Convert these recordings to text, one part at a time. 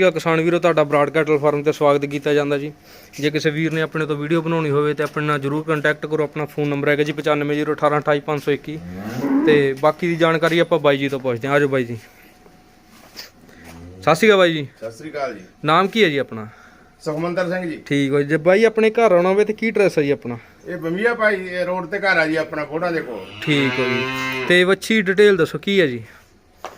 ਠੀਕ ਕਿਸਾਨ ਵੀਰੋ ਤੁਹਾਡਾ ਬਰਾਡ ਕੈਟਲ ਫਾਰਮ ਤੇ ਸਵਾਗਤ ਕੀਤਾ ਜਾਂਦਾ ਜੀ। ਜੇ ਕਿਸੇ ਵੀਰ ਨੇ ਆਪਣੇ ਤੋਂ ਵੀਡੀਓ ਬਣਾਉਣੀ ਹੋਵੇ ਤੇ ਆਪਣੇ ਨਾਲ ਜਰੂਰ ਕੰਟੈਕਟ ਕਰੋ ਆਪਣਾ ਫੋਨ ਨੰਬਰ ਹੈਗਾ ਜੀ 9501828521 ਤੇ ਬਾਕੀ ਦੀ ਜਾਣਕਾਰੀ ਆਪਾਂ ਬਾਈ ਜੀ ਤੋਂ ਪੁੱਛਦੇ ਹਾਂ। ਆਜੋ ਬਾਈ ਜੀ। ਸਤਿ ਸ਼੍ਰੀ ਅਕਾਲ ਬਾਈ ਜੀ। ਸਤਿ ਸ੍ਰੀ ਅਕਾਲ ਜੀ। ਨਾਮ ਕੀ ਹੈ ਜੀ ਆਪਣਾ? ਸੁਖਮੰਦਰ ਸਿੰਘ ਜੀ। ਠੀਕ ਹੈ ਜੀ। ਜੇ ਬਾਈ ਆਪਣੇ ਘਰ ਆਉਣਾ ਹੋਵੇ ਤੇ ਕੀ ਐਡਰੈਸ ਹੈ ਜੀ ਆਪਣਾ? ਇਹ ਬੰਮੀਆ ਭਾਈ ਰੋਡ ਤੇ ਘਰ ਆ ਜੀ ਆਪਣਾ ਫੋਟਾ ਦੇ ਕੋਲ। ਠੀਕ ਹੈ ਜੀ। ਤੇ ਵੱਛੀ ਡਿਟੇਲ ਦੱਸੋ ਕੀ ਹੈ ਜੀ?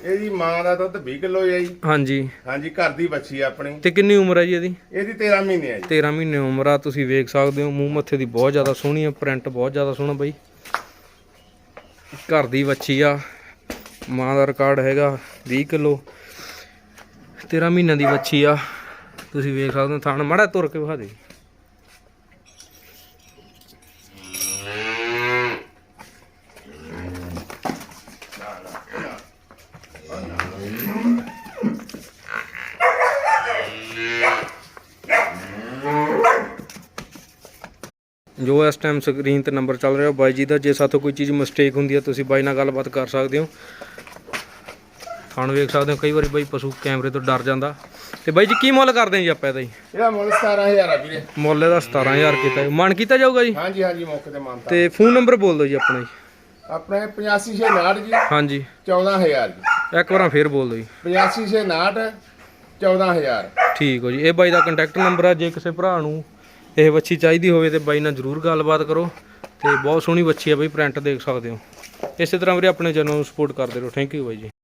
ਇਹ ਜੀ ਮਾਂ ਦਾ ਦੁੱਧ 20 ਕਿਲੋ ਹੈ ਜੀ। ਹਾਂਜੀ। ਹਾਂਜੀ ਘਰ ਦੀ ਬੱਚੀ ਆ ਆਪਣੀ। ਤੇ ਕਿੰਨੀ ਉਮਰ ਹੈ ਜੀ ਇਹਦੀ? ਇਹਦੀ 13 ਮਹੀਨੇ ਆ ਜੀ। 13 ਮਹੀਨੇ ਉਮਰ ਆ ਤੁਸੀਂ ਵੇਖ ਸਕਦੇ ਹੋ ਮੂੰਹ ਮੱਥੇ ਦੀ ਬਹੁਤ ਜ਼ਿਆਦਾ ਸੋਹਣੀ ਆ ਪ੍ਰਿੰਟ ਬਹੁਤ ਜ਼ਿਆਦਾ ਸੋਹਣਾ ਬਾਈ। ਘਰ ਦੀ ਵੱਛੀ ਆ ਮਾਂ ਦਾ ਰਿਕਾਰਡ ਹੈਗਾ 20 ਕਿਲੋ। 13 ਮਹੀਨਿਆਂ ਦੀ ਵੱਛੀ ਆ ਤੁਸੀਂ ਵੇਖ ਸਕਦੇ ਹੋ ਥਾਣ ਮਾੜਾ ਤੁਰ ਕੇ ਵਿਖਾ ਦੇ। ਜੋ ਇਸ ਟਾਈਮ ਸਕਰੀਨ ਤੇ ਨੰਬਰ ਚੱਲ ਰਿਹਾ ਬਾਈ ਜੀ ਦਾ ਜੇ ਸਾਥੋਂ ਕੋਈ ਚੀਜ਼ ਮਿਸਟੇਕ ਹੁੰਦੀ ਹੈ ਤੁਸੀਂ ਬਾਈ ਨਾਲ ਗੱਲਬਾਤ ਕਰ ਸਕਦੇ ਹੋ। ਥਾਣ ਵੇਖ ਸਕਦੇ ਹੋ ਕਈ ਵਾਰੀ ਬਾਈ ਪਸ਼ੂ ਕੈਮਰੇ ਤੋਂ ਡਰ ਜਾਂਦਾ। ਤੇ ਬਾਈ ਜੀ ਕੀ ਮੁੱਲ ਕਰਦੇ ਜੀ ਆਪਾਂ ਇਹਦਾ ਜੀ? ਇਹਦਾ ਮੁੱਲ 17000 ਆ ਵੀਰੇ। ਮੁੱਲ ਇਹਦਾ 17000 ਕੀਤਾ ਜੀ। ਮਨ ਕੀਤਾ ਜਾਊਗਾ ਜੀ? ਹਾਂਜੀ ਹਾਂਜੀ ਮੌਕੇ ਤੇ ਮੰਨਤਾ। ਤੇ ਫੋਨ ਨੰਬਰ ਬੋਲ ਦਿਓ ਜੀ ਆਪਣਾ ਜੀ। ਆਪਣੇ 8569 ਜੀ। ਹਾਂਜੀ। 14000 ਜੀ। ਇੱਕ ਵਾਰਾਂ ਫੇਰ ਬੋਲ ਦਿਓ ਜੀ। 8569 14000 ਠੀਕ ਹੋ ਜੀ। ਇਹ ਬਾਈ ਦਾ ਕੰਟੈਕਟ ਨੰਬਰ ਆ ਜੇ ਕਿਸੇ ਭਰਾ ਨੂੰ ਇਹ ਵੱਛੀ ਚਾਹੀਦੀ ਹੋਵੇ ਤੇ ਬਾਈ ਨਾਲ ਜਰੂਰ ਗੱਲਬਾਤ ਕਰੋ ਤੇ ਬਹੁਤ ਸੋਹਣੀ ਵੱਛੀ ਆ ਬਾਈ ਪ੍ਰਿੰਟ ਦੇਖ ਸਕਦੇ ਹੋ। ਇਸੇ ਤਰ੍ਹਾਂ ਵੀਰੇ ਆਪਣੇ ਚੈਨਲ ਨੂੰ ਸਪੋਰਟ ਕਰਦੇ ਰਹੋ। ਥੈਂਕ ਯੂ ਬਾਈ ਜੀ।